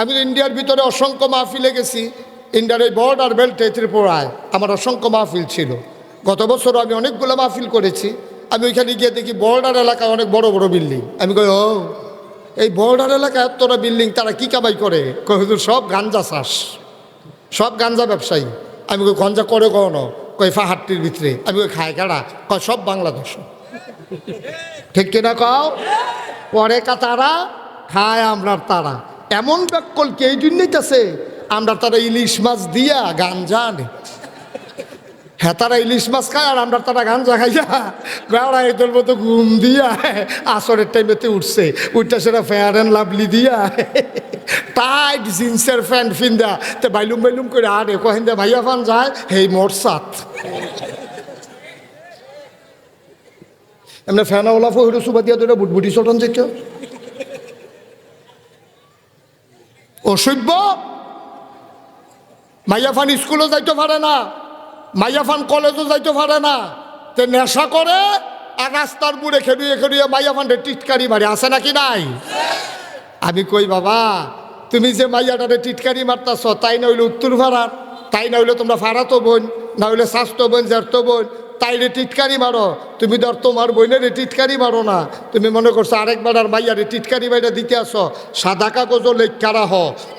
আমি ইন্ডিয়ার ভিতরে অসংখ্য মাহফিলে গেছি, ইন্ডিয়ার এই বর্ডার বেল্টে ত্রিপুরায় আমার অসংখ্য মাহফিল ছিল। গত বছরও আমি অনেকগুলো মাহফিল করেছি, আমি ওইখানে গিয়ে দেখি বর্ডার এলাকায় অনেক বড় বড় বিল্ডিং। আমি কই, ও, এই বর্ডার এলাকায় এতটা বিল্ডিং, তারা কি কামাই করে? কই, হুজুর, সব গাঞ্জা চাষ, সব গাঞ্জা ব্যবসায়ী। আমি কই, গঞ্জা করে কখনো কই ফাহাট্টির ভিতরে। আমি কই, খায় কারা? কয়, সব বাংলাদেশ। ঠিক কিনা কও? পরে কা তারা, খায় আমরা তারা। এমন ব্যাকল কে এই জন্যই আছে? আমরা তারা ইলিশ মাছ দিয়া গান আনে হ্যাঁ তারা ইলিশ মাছ খায় আর আমরা তারা গাঞ্জা খাইয়া গাড়া এদের মতো ঘুম দিয়া আসরের টাইমেতে উঠছে। উঠটা সেটা ফেয়ার অ্যান্ড লাভলি দিয়া। টাইট জিন্সের প্যান্ট ফিন্দা তে বাইলুম বাইলুম করে আরে কহেন দে ভাইয়া ফান যায়, হেই মোরসাত এমনি ফ্যানাওয়ালা ফহির সুবা দিয়া দুটা বুটবুটি চটন যে কেউ অসভ্য? মাইয়াফান স্কুলও যাইতে পারে না, মাইয়াফান কলেজও যাইতে পারে না। তে নেশা করে আর রাস্তার বুড়ে খেলুয়ে খেলুয়ে মাইয়াফান টিটকারি মারে, আছে নাকি নাই? আমি কই, বাবা, তুমি যে মাইয়াটারে টিটকারি মারতাছ, তাই না হইলে উত্তর ভাড়ার তাই না হইলে তোমরা ফাড়াতো বোন না হইলে স্বাস্থ্য বোন জ্যাঠতো বোন তাইলে টিটকারি মারো। তুমি ধর তোমার বোনের টিটকারি মারো না। তুমি মনে করছ আরেক বেড়ার মাইয়ারে টিটকারি বাইরে দিতে আসো। সাদা কাগজও লেখারা হ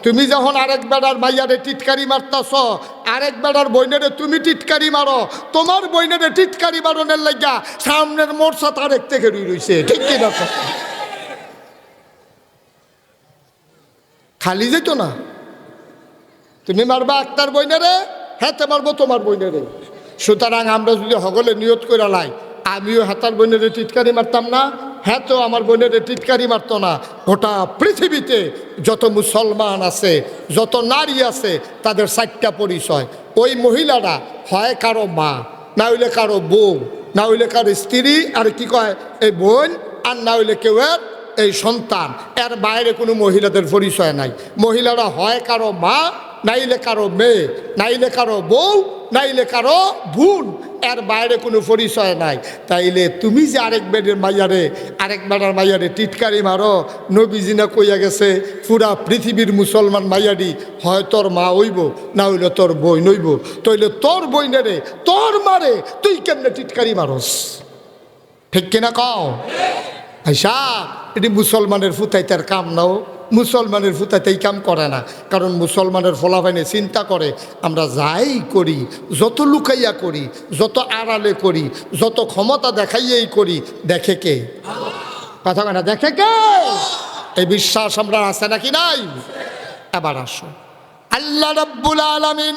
তুমি যখন আরেক বেড়ার মাইয়ারে টিটকারি মারতাছ আরেক বেড়ার বইনেরে তুমি টিটকারি মারো। তোমার বইনেরে টিটকারি মারনের লাগিয়া সামনের মোরসা তারেক থেকে রুই রইছে। ঠিক কি না? খালি যেত না। তুমি মারবা আক্তার বইনেরে হ্যাঁ তে মারবো তোমার বইনেরে। সুতরাং আমরা যদি হগলে নিয়ত করে লাই, আমিও হাতার বোনেরে টিটকারি মারতাম না হ্যাঁ তো আমার বোনেরে টিটকারি মারতো না। গোটা পৃথিবীতে যত মুসলমান আছে, যত নারী আছে, তাদের চারটা পরিচয়। ওই মহিলারা হয় কারও মা, না হইলে কারও বউ, না হইলে কারও স্ত্রী, আর কি কয়, এই বোন, আর না হইলে কেউ এই সন্তান। এর বাইরে কোনো মহিলাদের পরিচয় নাই। মহিলারা হয় কারও মা নাইলে কারও মেয়ে নাইলে কারও বউ নাইলে কারও ভুল, এর বাইরে কোনো পরিচয় নাই। তাইলে তুমি যে আরেক বেডের মাইয়ারে, আরেক বেড়ার মাইয়ারে টিটকারি মারো নবীজিনা কইয়া গেছে, পুরা পৃথিবীর মুসলমান মাইয়ারি হয় তোর মা হইব, না হইলে তোর বই নইব তইলে তোর বই বইনেরে তোর মারে তুই কেমনে টিটকারি মারস? ঠিক কিনা কও? আইসা, এটি মুসলমানের ফুতাইতার কাম নাও। মুসলমানের ফুতাইতেই কাম করে না। কারণ মুসলমানের ফলাফাইনে চিন্তা করে, আমরা যাই করি, যত লুকাইয়া করি, যত আড়ালে করি, যত ক্ষমতা দেখাইয়াই করি, দেখে কে? কথা কেনা দেখে কে? এই বিশ্বাস আমরা আছে নাকি নাই? এবার আসো। আল্লাহ রব্বুল আলমিন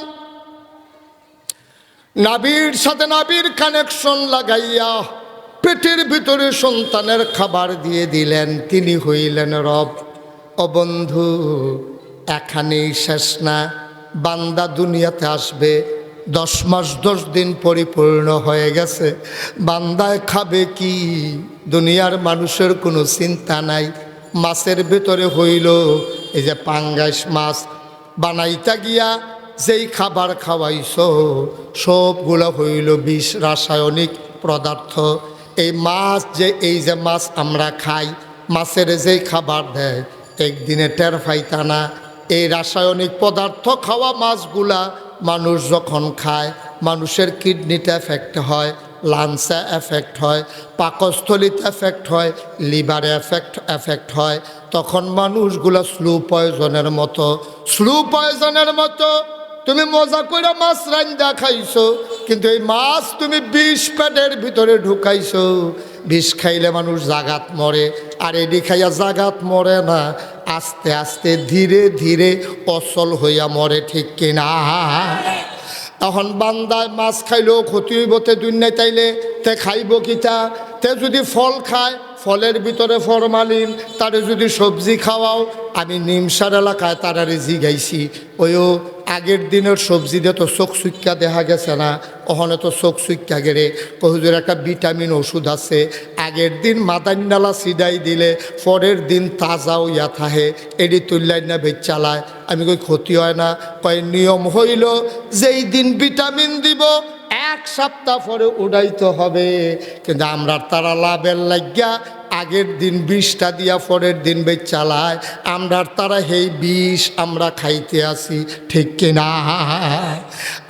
নাবির সাথে নাবির কানেকশন লাগাইয়া পেটের ভিতরে সন্তানের খাবার দিয়ে দিলেন। তিনি হইলেন রব। ও বন্ধু, এখানেই শেষ না। বান্দা দুনিয়াতে আসবে, দশ মাস দশ দিন পরিপূর্ণ হয়ে গেছে। বান্দায় খাবে কি? দুনিয়ার মানুষের কোনো চিন্তা নাই। মাছের ভেতরে হইল এই যে পাঙ্গাস মাছ। বানাইতা গিয়া যেই খাবার খাওয়াইছ, সবগুলো হইল বিষ, রাসায়নিক পদার্থ। এই মাছ যে, এই যে মাছ আমরা খাই, মাছের যেই খাবার দেয় একদিনে টের পাইতা না। এই রাসায়নিক পদার্থ খাওয়া মাছগুলা মানুষ যখন খায়, মানুষের কিডনিতে এফেক্ট হয় লাংসে এফেক্ট হয়, পাকস্থলিতে এফেক্ট হয় লিভারে এফেক্ট এফেক্ট হয়। তখন মানুষগুলো স্লো পয়জনের মতো স্লো পয়জনের মতো। তুমি মজা করে মাছ রান্দা খাইছো, কিন্তু এই মাছ তুমি বিষ পেটের ভিতরে ঢুকাইছো। বিষ খাইলে মানুষ জাগাত মরে। আর এডি খাইয়া জাগাত মরে না, আস্তে আস্তে ধীরে ধীরে অচল হইয়া মরে ঠিক কিনা। এখন বান্দায় মাছ খাইলেও ক্ষতি হইব তে দুনিয়ায় তাইলে তে খাইব কিতা তে? যদি ফল খায়, ফলের ভিতরে ফরমালিন, তারে যদি সবজি খাওয়াও, আমি নিমসার এলাকায় তারারে জিগাইছি ওইও আগের দিনের সবজি দিয়ে তো চোখ সুইক্কা দেখা গেছে না, ওখানে তো চোখ সুইক্কা গেড়ে। কহুজুর একটা ভিটামিন ওষুধ আছে আগের দিন মাদান্ডালা সিডাই দিলে, পরের দিন তাজাও ইয়া থাহে এডি তুল্লাই না বেচ চালায়। আমি কই, ক্ষতি হয় না? কয়, নিয়ম হইল, যেই দিন ভিটামিন দিব, এক সপ্তাহ পরে উড়াইতে হবে। কিন্তু আমরা তারা লাভের লাগিয়া, আগের দিন বিষটা দিয়া পরের দিন বে চালায়। আমরা তারা হেই বিষ আমরা খাইতে আসি ঠিক কিনা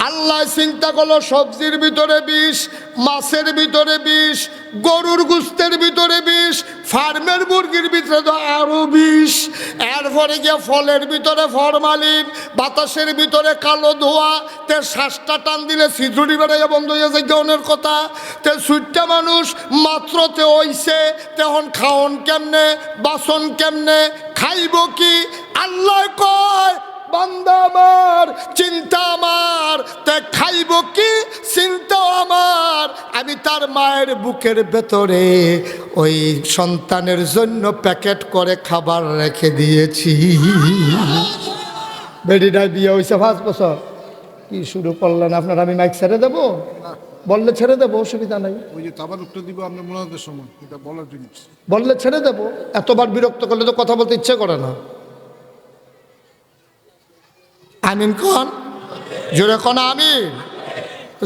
আল্লাহ চিন্তা করল, সবজির ভিতরে বিষ, মাছের ভিতরে বিষ গরুর গুস্তের ভিতরে বিষ, ফার্মের মুরগির ভিতরে তো আরও বিষ। এরপরে গিয়ে ফলের ভিতরে ফরমালিন, বাতাসের ভিতরে কালো ধোয়া, তে শ্বাসটা টান দিলে সিঁদুরি বেড়াইয়া বন্ধ হয়ে যায় গনের কথা। তে সুইটটা মানুষ মাত্র তে হইছে তেহন খাওন কেমনে, বাসন কেমনে, খাইব কি? আল্লাহ কয় বান্দা আমার চিন্তা আমার তে খাইব কি? চিন্তাও আমার। আমি তার মায়ের বুকের ভেতরে ওই সন্তানের জন্য প্যাকেট করে খাবার রেখে দিয়েছি। বেডিটাই বিয়ে হয়েছে পাঁচ বছর। কি শুরু করলেন আপনার? আমি মাইক ছেড়ে দেবো? বললে ছেড়ে দেবো অসুবিধা নাই। ওই যে তাবার উত্তর দিব আপনার মোনাজাতের সময় এটা বলার জিনিস। বললে ছেড়ে দেবো? এতবার বিরক্ত করলে তো কথা বলতে ইচ্ছে করে না। আমিন কন জোরে কন আমিন।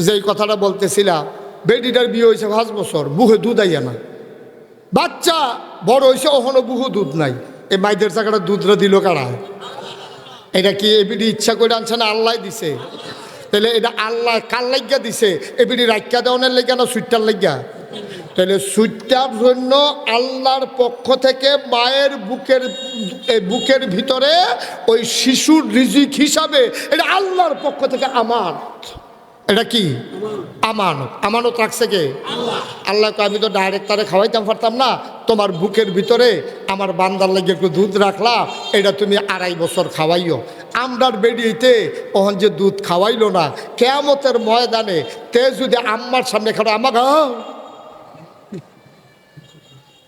যেই কথাটা বলতেছিলাম, বেডিটার বিয়ে হয়েছে পাঁচ বছর বুহে দুধ আইয়া না বাচ্চা বড় হয়েছে ওখানে বুহু দুধ নাই। এই মাইদের জায়গাটা দুধটা দিল কারা? এটা কি এবিডি ইচ্ছা করে আনছে না আল্লাহ দিছে? তাহলে এটা আল্লাহ কার লাগিয়া দিছে? এবিডি রাখিয়া দেওয়ানের লেগা না সুইটার লাগিয়া তাহলে সুইটার জন্য আল্লাহর পক্ষ থেকে মায়ের বুকের বুকের ভিতরে ওই শিশুর রিজিক হিসাবে এটা আল্লাহর পক্ষ থেকে আমার এটা কি? আমানত। আমানত রাখছে কে? আল্লাহকে আমি তো ডাইরেক্ট তারে খাওয়াইতাম পারতাম না। তোমার বুকের ভিতরে আমার বান্দার লাগে একটু দুধ রাখলাম এটা তুমি আড়াই বছর খাওয়াইও। আমরার বেরিয়েতে ওহন যে দুধ খাওয়াইলো না কেয়ামতের ময়দানে তে যদি আম্মার সামনে খাওয়া আমাকে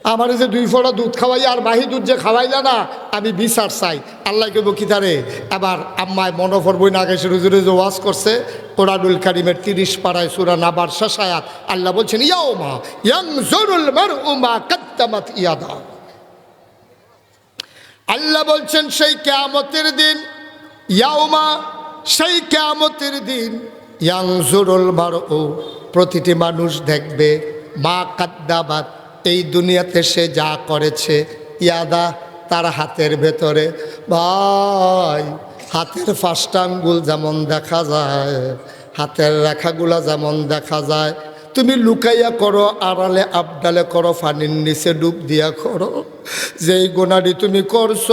আমার যে দুই ফোঁটা দুধ খাওয়াই আর বাহি দুধ যে খাওয়াইলা না, আমি বিচার চাই। আল্লাহ কেবো কি তারে এবার আম্মায় মনোফর বই না গেছে রুজুরে যে ওয়াজ করছে, কোরআনুল কারিমের তিরিশ পাড়ায় সুরা নাবার শেষায়াত আল্লাহ বলছেন ইয়াও মা ইয়াং জরুল মার উমা কাদ্দামাত ইয়াদা। আল্লাহ বলছেন, সেই কেয়ামতের দিন ইয়াওমা সেই কেয়ামতের দিন ইয়াং জরুল মার ও প্রতিটি মানুষ দেখবে মা কাদ্দাবাত এই দুনিয়াতে সে যা করেছে, ইয়াদা তার হাতের ভেতরে। ভাই, হাতের ফার্স্ট আঙ্গুল যেমন দেখা যায়, হাতের রেখাগুলা যেমন দেখা যায়, তুমি লুকাইয়া করো, আড়ালে আবডালে করো, ফানির নিচে ডুব দিয়া করো। যেই গোনারি তুমি করছ,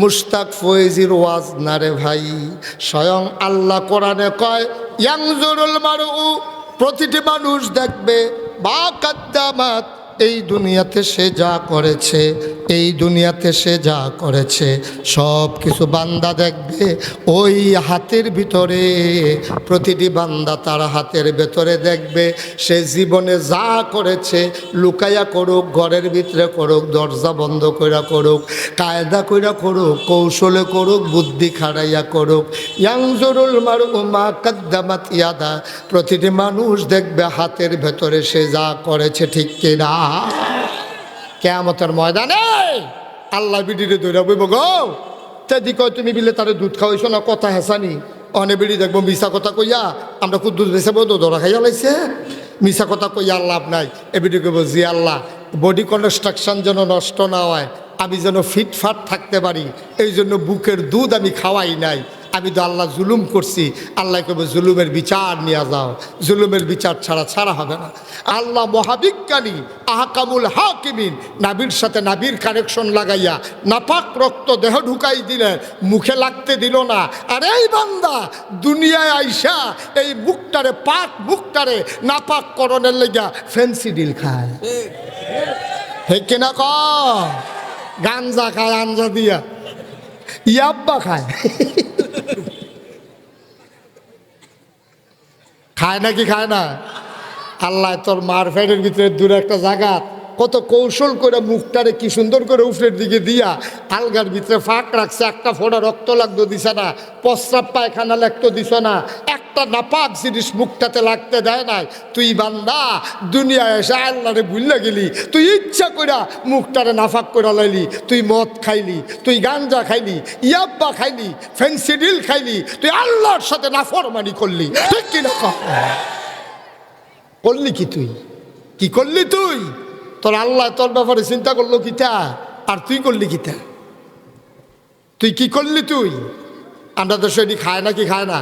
মুস্তাক ফয়েজির ওয়াজ না রে ভাই? স্বয়ং আল্লাহ কোরআনে কয়, ইয়াংজুরুল মারু প্রতিটি মানুষ দেখবে বা কাদ্দামাত এই দুনিয়াতে সে যা করেছে, এই দুনিয়াতে সে যা করেছে, সব কিছু বান্দা দেখবে। ওই হাতের ভিতরে, প্রতিটি বান্দা তার হাতের ভেতরে দেখবে। সে জীবনে যা করেছে লুকাইয়া করুক, ঘরের ভিতরে করুক, দরজা বন্ধ কইরা করুক, কায়দা কইরা করুক, কৌশলে করুক, বুদ্ধি খাড়াইয়া করুক। ইয়াংজরুল মারু মা কাদ্দামাত ইয়াদা। প্রতিটি মানুষ দেখবে হাতের ভেতরে সে যা করেছে ঠিক কিনা। কেয়ামতের ময়দানে আল্লাহ বিডিরে দৌড়া বইব গো তেদি কয় তুমি বিলে তারে দুধ খাওয়াইছো না, কথা হেসানি অনে বিড়ি দেখব মিশা কথা কইয়া, আমরা খুব দুধ বেসে বই দৌড়া খাইয়া লাইছে। মিশা কথা কইয়া লাভ নাই। এবিডি কইব, জি আল্লাহ বডি কনস্ট্রাকশন যেন নষ্ট না হয়, আমি যেন ফিটফাট থাকতে পারি এই জন্য বুকের দুধ আমি খাওয়াই নাই। আমি তো আল্লাহ জুলুম করছি। আল্লাহ কবে জুলুমের বিচার নিয়ে যাও। জুলুমের বিচার ছাড়া ছাড়া হবে না। আল্লাহ মহাবিজ্ঞানী, আহকামুল হাকিমিন, নাবির সাথে নাবির কানেকশন লাগাইয়া নাপাক রক্ত দেহ ঢুকাই দিলে মুখে লাগতে দিল না। আর এই বান্দা দুনিয়ায় আইসা এই মুখটারে পাক মুখটারে নাপাক করণের লেগা ফেন্সি ডিল খায়। হে কিনা ক? গাঞ্জা খায়, আঞ্জা দিয়া। ইয়াব্বা খায়। খায় নাকি খায় না? আল্লাহ তোর মার ফ্যাটের ভিতরে দূরে একটা জায়গা। কত কৌশল করে মুখটারে কি সুন্দর করে উফরের দিকে দিয়া আলগার ভিতরে ফাঁক রাখছে, একটা ফোড়া রক্ত লাগতো দিছে না, প্রস্রাব পায়খানা লাগতো দিছ না একটা নাপাক জিনিস মুখটাতে লাগতে দেয় নাই। তুই বান্দা, দুনিয়ায় এসে আল্লাহরে ভুললে গেলি। তুই ইচ্ছা কইরা মুখটারে নাফাক করে লাইলি। তুই মদ খাইলি, তুই গাঞ্জা খাইলি, ইয়াব্বা খাইলি ফেন্সিডিল খাইলি, তুই আল্লাহর সাথে নাফরমানি করলি। ঠিক কিনা করলি কি তুই? কি করলি তুই? তোর আল্লাহ তোর ব্যাপারে চিন্তা করল কিতা আর তুই করলি কিতা তুই কি করলি তুই? আমরা তো সেটি খায় না কি খায় না।